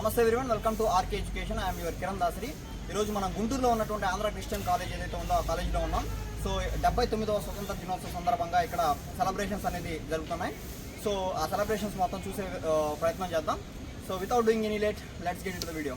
నమస్తే everyone welcome to RK education I'm your Kiran Dasari ఈరోజు మనం గుంటూరులో ఉన్నటువంటి ఆంధ్ర క్రిస్టియన్ కాలేజ్ ఏదైతే ఉందో ఆ కాలేజీలో ఉన్నాం. సో డెబ్బై తొమ్మిదవ స్వతంత్ర దినోత్సవ సందర్భంగా ఇక్కడ సెలబ్రేషన్స్ అనేది జరుగుతున్నాయి. సో ఆ సెలబ్రేషన్స్ మొత్తం చూసే ప్రయత్నం చేద్దాం. So without doing any late let's get in the video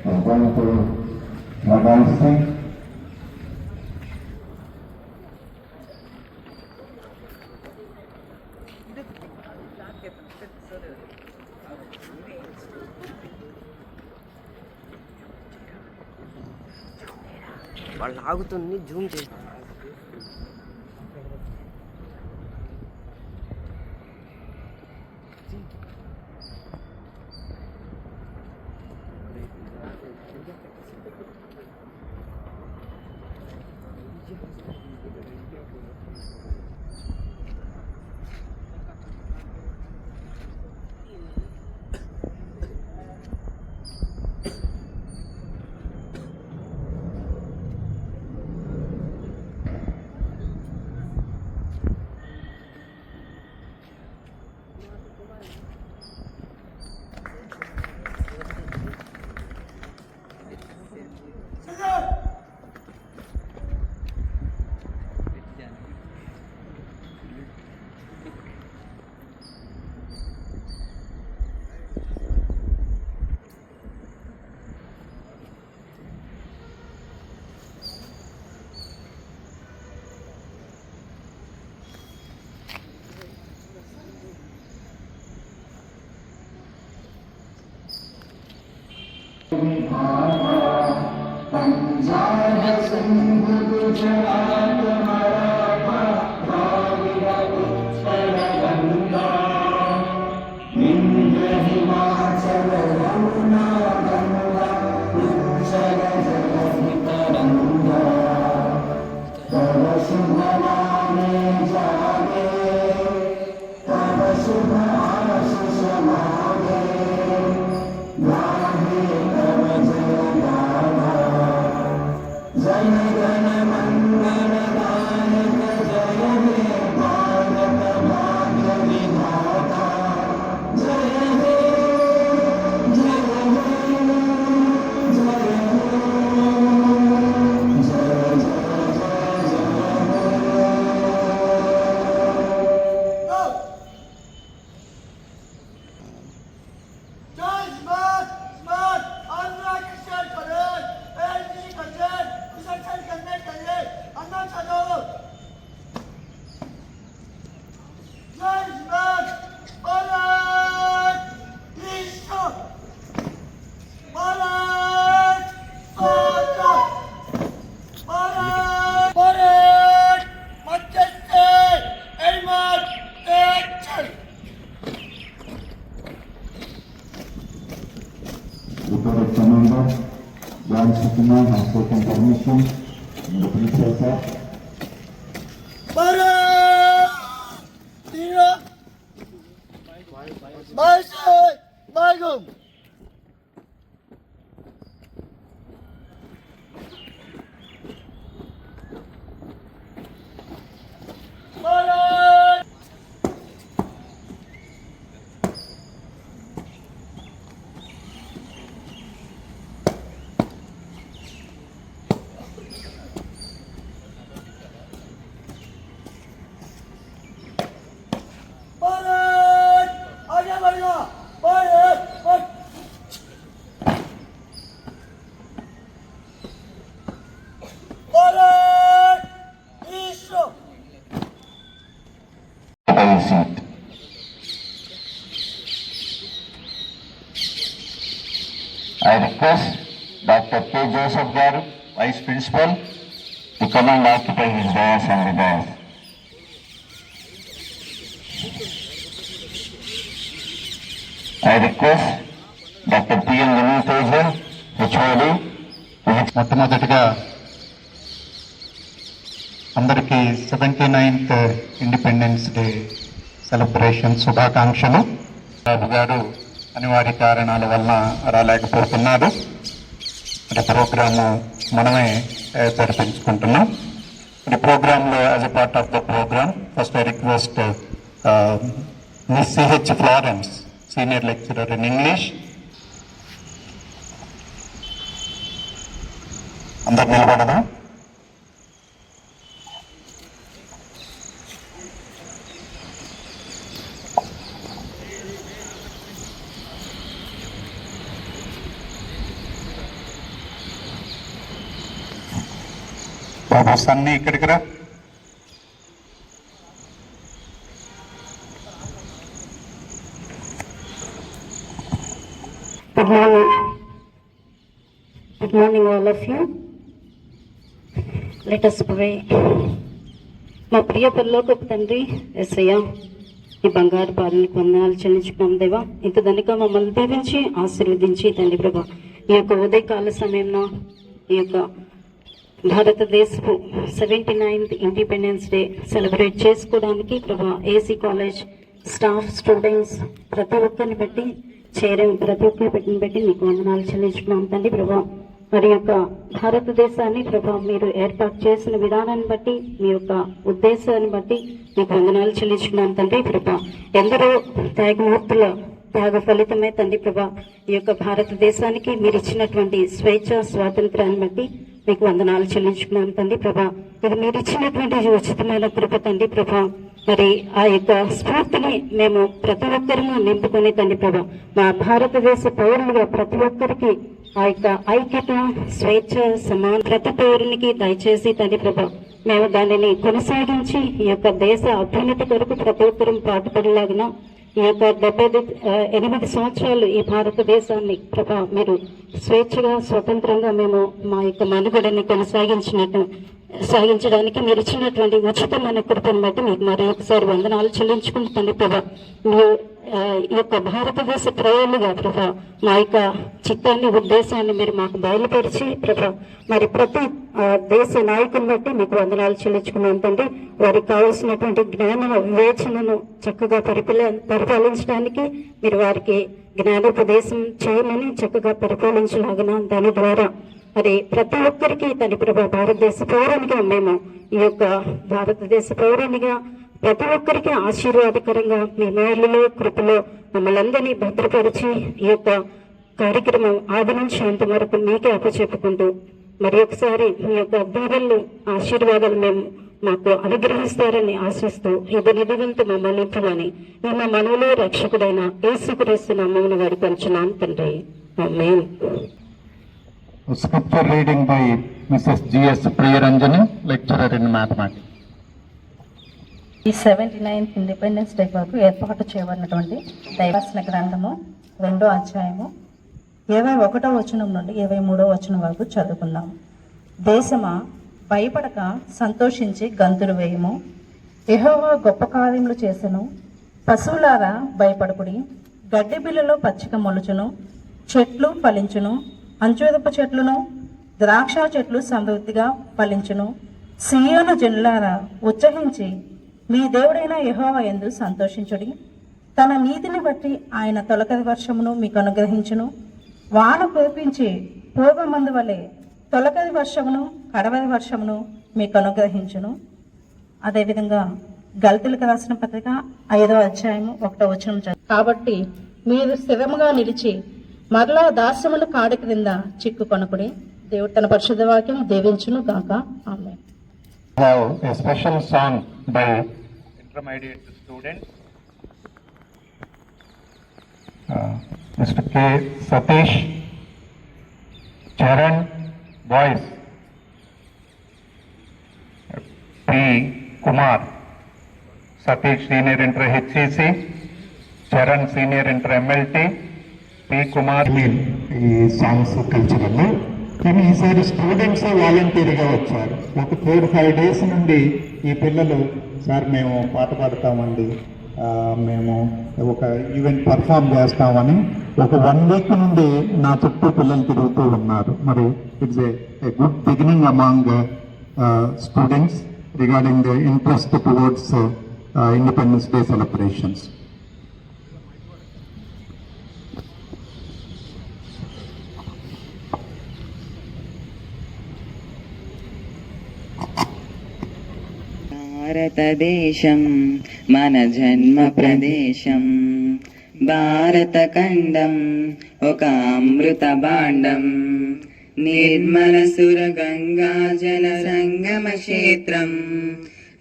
to Andhra Battalion and Section. Our principal sir is going to Madam Singh. వాళ్ళు ఆగుతుంది జూమ్ చేసి a nuestro compromiso en defensa course doctor K. Joseph garu vice principal ఇకమండ్ occupy his dais and dais I request doctor PN Ramesh Tejan HOD మొట్టమొదటిగా అందరికీ seventy ninth independence day celebration శుభాకాంక్షలు. గారు అనివార్య కారణాల వలన రాలేకపోతున్నారు ఈ ప్రోగ్రాము మనమే ఏ, జరిపించుకుంటున్నాం ఈ ప్రోగ్రాంలో as a part of the programme first I request miss CH Florence senior lecturer in English అందరు నిలబడదా బాబు సన్నీ ఇక్కడికి రా. Good morning Good morning, all of you. మా ప్రియ పరలోకపు తండ్రి ఎస్ఐయా ఈ బంగారు పాలనకు వందనాలు చెల్లించుకున్నాం దేవా. ఇంత దనిక మమ్మల్ని దీవించి ఆశీర్వదించి తండ్రి ప్రభా ఈ యొక్క ఉదయకాల సమయంలో ఈ యొక్క భారతదేశపు seventy ninth independence day celebrate చేసుకోవడానికి ప్రభా ఏసీ కాలేజ్ స్టాఫ్ స్టూడెంట్స్ ప్రతి ఒక్కరిని బట్టి చేరే ప్రతి ఒక్కరిని పెట్టిన బట్టి మీకు వందనాలు చెల్లించుకున్నాం తండ్రి ప్రభా. మరి యొక్క భారతదేశాన్ని ప్రభా మీరు ఏర్పాటు చేసిన విధానాన్ని బట్టి మీ యొక్క ఉద్దేశాన్ని బట్టి మీకు వందనాలు చెల్లించుకున్నాం తండ్రి ప్రభా. ఎందరో త్యాగమూర్తుల త్యాగ ఫలితమే తండ్రి ప్రభా ఈ యొక్క భారతదేశానికి మీరు ఇచ్చినటువంటి స్వేచ్ఛ స్వాతంత్రాన్ని బట్టి మీకు వందనాలు చెల్లించుకున్నాను తండ్రి ప్రభా. ఇది మీరు ఇచ్చినటువంటి ఉచితమైన కృప తండ్రి ప్రభా. మరి ఆ యొక్క స్ఫూర్తిని మేము ప్రతి ఒక్కరిని నింపుకొని తండ్రి ప్రభా మా భారతదేశ పౌరులుగా ప్రతి ఒక్కరికి ఆ యొక్క ఐక్యత స్వేచ్ఛ సమాన ప్రతి పౌరునికి దయచేసి తండ్రి ప్రభా మేము దానిని కొనసాగించి ఈ యొక్క దేశ అభ్యున్నతి కొరకు ప్రతి ఒక్కరూ పాటుపడలాగిన ఈ యొక్క డెబ్బై ఎనిమిది సంవత్సరాలు ఈ భారతదేశాన్ని ప్రభా మీరు స్వేచ్ఛగా స్వతంత్రంగా మేము మా యొక్క మనుగడని కొనసాగించినట్టు సాగించడానికి మీరు ఇచ్చినటువంటి ఉచితమైన కృపను బట్టి మీకు మరి ఒకసారి వందనాలు చెల్లించుకుంటుంది ప్రభా. మీ ఈ యొక్క భారతదేశ ప్రజలుగా ప్రభా మా యొక్క చిత్తాన్ని ఉద్దేశాన్ని మీరు మాకు బయలుపరిచి ప్రభా మరి ప్రతి దేశ నాయకుని బట్టి మీకు వందనాలు చెల్లించుకున్నాం తండ్రి. వారికి కావాల్సినటువంటి జ్ఞాన వివేచనను చక్కగా పరిపాల పరిపాలించడానికి మీరు వారికి జ్ఞానోపదేశం చేయమని చక్కగా పరిపాలించలాగిన దాని ద్వారా మరి ప్రతి ఒక్కరికి తన ప్రభా భారతదేశ పౌరునిగా మేము ఈ యొక్క భారతదేశ పౌరునిగా ప్రతి ఒక్కరికి ఆశీర్వాదకరంగా మీ మేలులో కృపలో మమ్మల్ని అందరినీ భద్రపరిచి ఈ యొక్క కార్యక్రమం ఆది నుంచి అంత వరకు మీకే అప్పచెప్పుకుంటూ మరి ఒకసారి మీ యొక్క దీవెళ్ళు ఆశీర్వాదాలు మేము మాకు అనుగ్రహిస్తారని ఆశిస్తూ ఇది నిధివంతు మమ్మల్ని నింపమని మేము మనవులో రక్షకుడైన యేసుక్రీస్తు నామమున వారి పంచున్నాను తండ్రి. మేము scripture reading by Mrs. G.S. Priyaranjani, lecturer in mathematics. ఈ సెవెంటీ నైన్త్ ఇండిపెండెన్స్ డే వరకు ఏర్పాటు చేయబడినటువంటి దైవాసన గ్రంథము రెండో అధ్యాయము ఇరవై ఒకటో వచనం నుండి ఇరవై మూడో వచనం వరకు చదువుకుందాం దేశమా భయపడక సంతోషించి గంతులు వేయము ఎహోవో గొప్ప కార్యములు చేసెను పశువులారా భయపడకుడి గడ్డి బిల్లలో పచ్చిక మొలుచును చెట్లు ఫలించును అంచూరపు చెట్లును ద్రాక్ష చెట్లు సమృద్ధిగా ఫలించును. సీయోను జనులారా ఉత్సహించి మీ దేవుడైన యహోవ యందు సంతోషించుడి. తన నీతిని బట్టి ఆయన తొలకరి వర్షమును మీకు అనుగ్రహించును. వాన కురిపించి పూర్వమందు వలె తొలకరి వర్షమును కడవరి వర్షమును మీకు అనుగ్రహించును. అదేవిధంగా గల్తులకు రాసిన పత్రిక ఐదవ అధ్యాయము ఒకటో వచనం కాబట్టి మీరు స్థిరముగా నిలిచి మరలా దాస్యములు కాడి క్రింద చిక్కుకొనకుడి దేవుడు తన పరిశుద్ధ వాక్యం దీవించును గాక. ఆమె special song by intermediate student mister K Satish Charan boys P Kumar Satish senior inter HEC Charan senior inter MLT P Kumar ఈ సాంగ్స్ కల్చరల్లో కానీ ఈసారి స్టూడెంట్స్ వాలంటీర్గా వచ్చారు. ఒక ఫోర్ ఫైవ్ డేస్ నుండి ఈ పిల్లలు సార్ మేము పాట పాడతామండి. మేము ఒక ఈవెంట్ పర్ఫామ్ చేస్తామని ఒక వన్ వీక్ నుండి నా చుట్టూ పిల్లలు తిరుగుతూ ఉన్నారు. మరి it's a good beginning among students regarding the interest towards independence day celebrations భారతదేశం మన జన్మ ప్రదేశం. భారతఖండం ఒక అమృత భాండం. నిర్మల సుర గంగా జల సంగమ క్షేత్రం.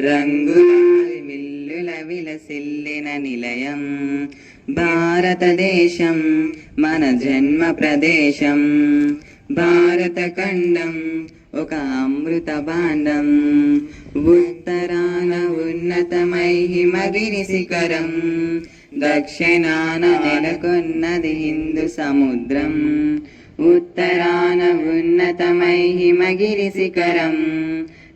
రంగుల విలసిల్లిన నిలయం. భారతదేశం మన జన్మ ప్రదేశం. భారతఖండం ఒక అమృత భాండం. ఉత్తరాన ఉన్నతమై హిమగిరి శిఖరం దక్షిణాన నెలకొన్నది హిందూ సముద్రం. ఉత్తరాన ఉన్నతమై హిమగిరి శిఖరం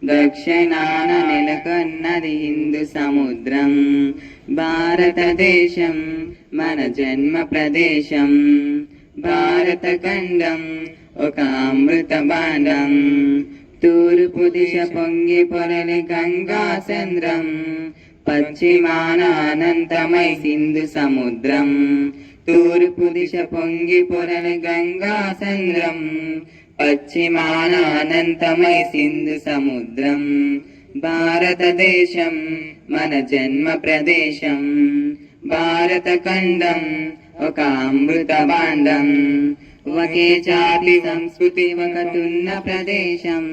దక్షిణాన నెలకొన్నది హిందూ సముద్రం. భారతదేశం మన జన్మ ప్రదేశం భారతఖండం ఒక అమృత బాండం తూర్పు దిశ పొంగి పొరలి గంగా చంద్రం పశ్చిమాన అనంతమై సింధు సముద్రం తూర్పు దిశ పొంగి పొరలి గంగా చంద్రం పశ్చిమాన అనంతమై సింధు సముద్రం భారతదేశం మన జన్మ ప్రదేశం భారత ఖండం ఒక అమృత బాండం ఒకే జాతి సంస్కృతి ఒకటున్న ప్రదేశం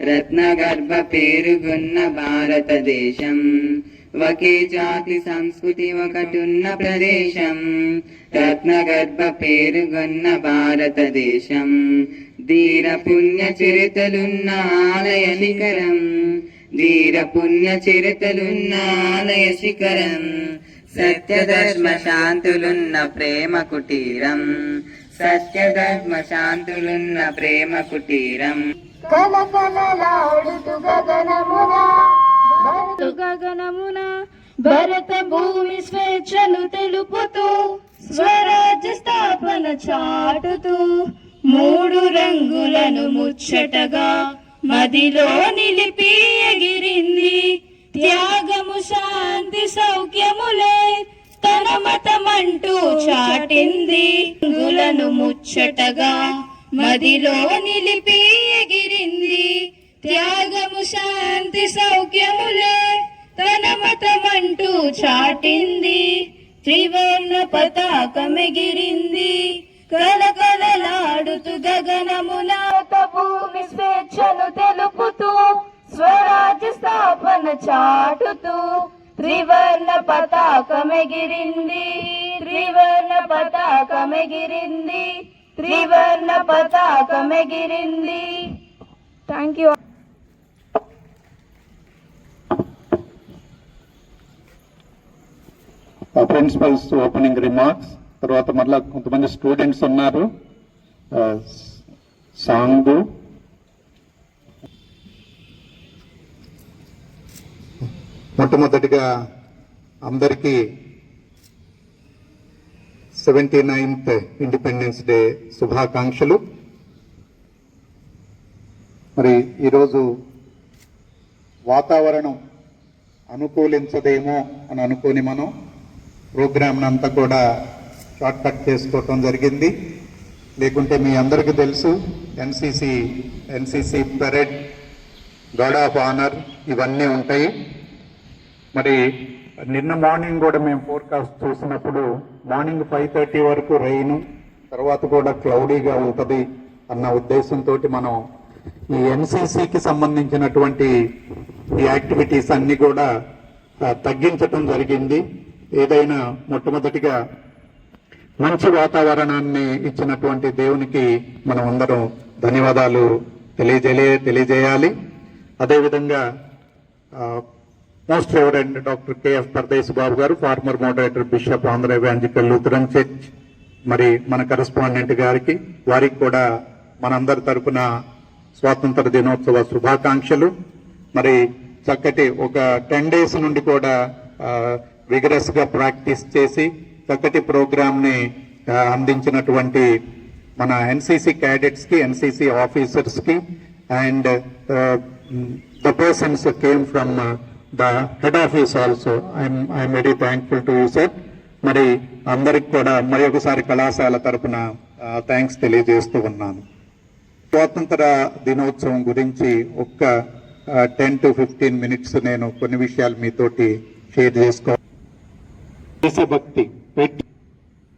రత్నగర్భ పేరుగున్న భారతదేశం ఒకే జాతి సంస్కృతి ఒకటున్న ప్రదేశం రత్నగర్భ పేరుగున్న భారతదేశం ధీర పుణ్య చరితలున్న ఆలయ శిఖరం ధీర పుణ్య చరితలున్న ఆలయ శిఖరం సత్యధర్మ శాంతులున్న ప్రేమ కుటీరం సత్యధర్మ శాంతులున్న ప్రేమ కుటీరం. కలకలలాడుతు గగనమున గగనమున భరత భూమి స్వేచ్ఛను తెలుపుతూ స్వరాజ్య స్థాపన చాటుతూ మూడు రంగులను ముచ్చటగా మదిలో నిలిపి ఎగిరింది. త్యాగము శాంతి సౌఖ్యములే తన మతమంటూ చాటింది. గులను ముచ్చటగా మదిలో నిలిపి ఎగిరింది. త్యాగము శాంతి సౌఖ్యములే తన మతమంటూ చాటింది. త్రివర్ణ పతాకమెగిరింది కలకలలాడుతూ గగనమున భూమి స్వేచ్ఛను తెలుపుతూ స్వరాజ్య స్థాపన చాటుతూ త్రివర్ణ పతాకమెగిరింది. త్రివర్ణ పతాకమెగిరింది. త్రివర్ణ పతాకమెగిరింది. Thank you principal's opening remarks తర్వాత మళ్ళా కొంతమంది స్టూడెంట్స్ ఉన్నారు. సాంగ్ మొట్టమొదటిగా అందరికీ సెవెంటీ నైన్త్ ఇండిపెండెన్స్ డే శుభాకాంక్షలు. మరి ఈరోజు వాతావరణం అనుకూలించదేమో అని అనుకోని మనం ప్రోగ్రామ్ని అంతా కూడా షార్ట్ కట్ చేసుకోవటం జరిగింది. లేకుంటే మీ అందరికీ తెలుసు NCC NCC parade guard of honour ఇవన్నీ ఉంటాయి. మరి నిన్న మార్నింగ్ కూడా మేము ఫోర్కాస్ట్ చూసినప్పుడు మార్నింగ్ ఫైవ్ థర్టీ వరకు రెయిన్ తర్వాత కూడా క్లౌడీగా ఉంటుంది అన్న ఉద్దేశంతో మనం ఈ ఎన్సీసీకి సంబంధించినటువంటి ఈ యాక్టివిటీస్ అన్ని కూడా తగ్గించటం జరిగింది. ఏదైనా మొట్టమొదటిగా మంచి వాతావరణాన్ని ఇచ్చినటువంటి దేవునికి మనం అందరం ధన్యవాదాలు తెలియజేయ తెలియజేయాలి. అదేవిధంగా most reverend doctor KF Paradesh Babu garu former moderator bishop Andhra evangelical Lutheran church మరి మన కరెస్పాండెంట్ గారికి వారికి కూడా మనందరి తరపున స్వాతంత్ర దినోత్సవ శుభాకాంక్షలు. మరి చక్కటి ఒక టెన్ డేస్ నుండి కూడా విగరస్గా ప్రాక్టీస్ చేసి చక్కటి ప్రోగ్రామ్ని అందించినటువంటి మన ఎన్సీసీ క్యాడెట్స్కి NCC ఆఫీసర్స్కి and the persons came from the head office also. I'm I'm very thankful to you sir. మరి అందరికి కూడా మరి ఒకసారి కళాశాల తరపున థ్యాంక్స్ తెలియజేస్తూ ఉన్నాను. స్వాతంత్ర దినోత్సవం గురించి ఒక్క టెన్ టు ఫిఫ్టీన్ మినిట్స్ నేను కొన్ని విషయాలు మీతోటి షేర్ చేసుకో దేశభక్తి పెట్టి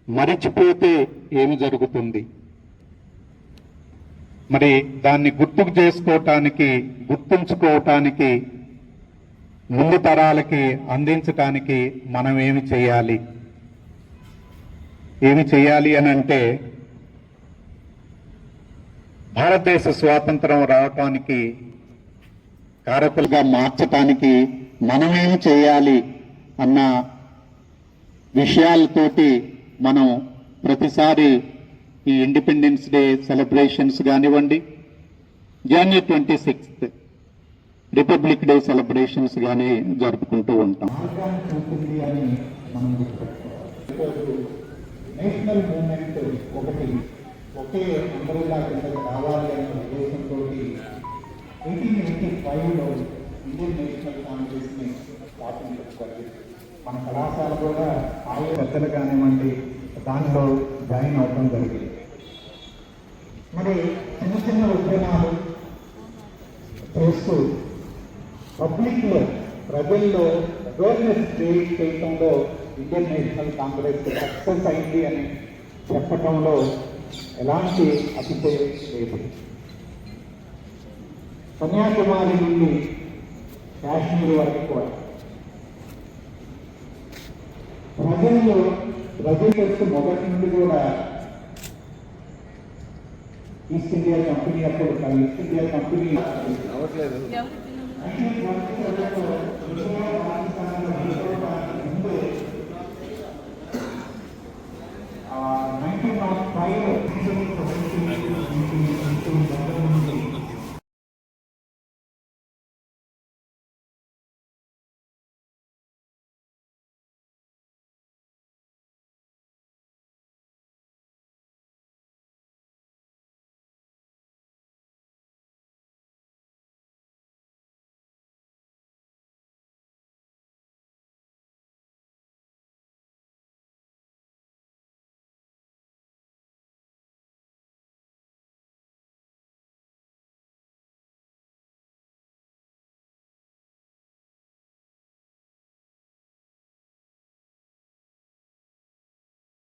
మరిచిపోతే ఏమి జరుగుతుంది? మరి దాన్ని గుర్తుకు చేసుకోవటానికి గుర్తుంచుకోవటానికి ముందు తరాలకి అందించటానికి మనం ఏమి చేయాలి? ఏమి చేయాలి అని అంటే భారతదేశ స్వాతంత్రం రావటానికి కారకులుగా మార్చటానికి మనమేమి చేయాలి అన్న విషయాలతోటి మనం ప్రతిసారి ఈ ఇండిపెండెన్స్ డే సెలబ్రేషన్స్ కానివ్వండి January twenty sixth republic day celebrations కానీ జరుపుకుంటూ ఉంటాం. అని మనం నేషనల్ మూమెంట్ ఒకటి ఒకే అంబరిలా కింద రావాలి అనే ఉద్దేశంతో ఎయిటీన్ ఎయిటీ ఫైవ్లో ఇండియన్ నేషనల్ కాంగ్రెస్ని స్థాపించడం జరిగింది మన కళాశాల కూడా ఆయా పెద్దలు కానివ్వండి దానిలో జాయిన్ అవ్వడం జరిగింది. మరి చిన్న చిన్న ఉద్యమాలు చేస్తూ పబ్లిక్లో ప్రజల్లో awareness create Indian national congress success అయింది అని చెప్పటంలో ఎలాంటి అతిశయం లేదు. కన్యాకుమారి నుండి కాశ్మీర్ వరకు కూడా. ప్రజల్లో ప్రజలు మొదటి నుండి కూడా ఈస్ట్ ఇండియా కంపెనీ అప్పుడు ఈస్ట్ ఇండియా కంపెనీ అన్ని మంత్రి ప్రజలకు ఉద్యోగ మార్గ స్థానంలో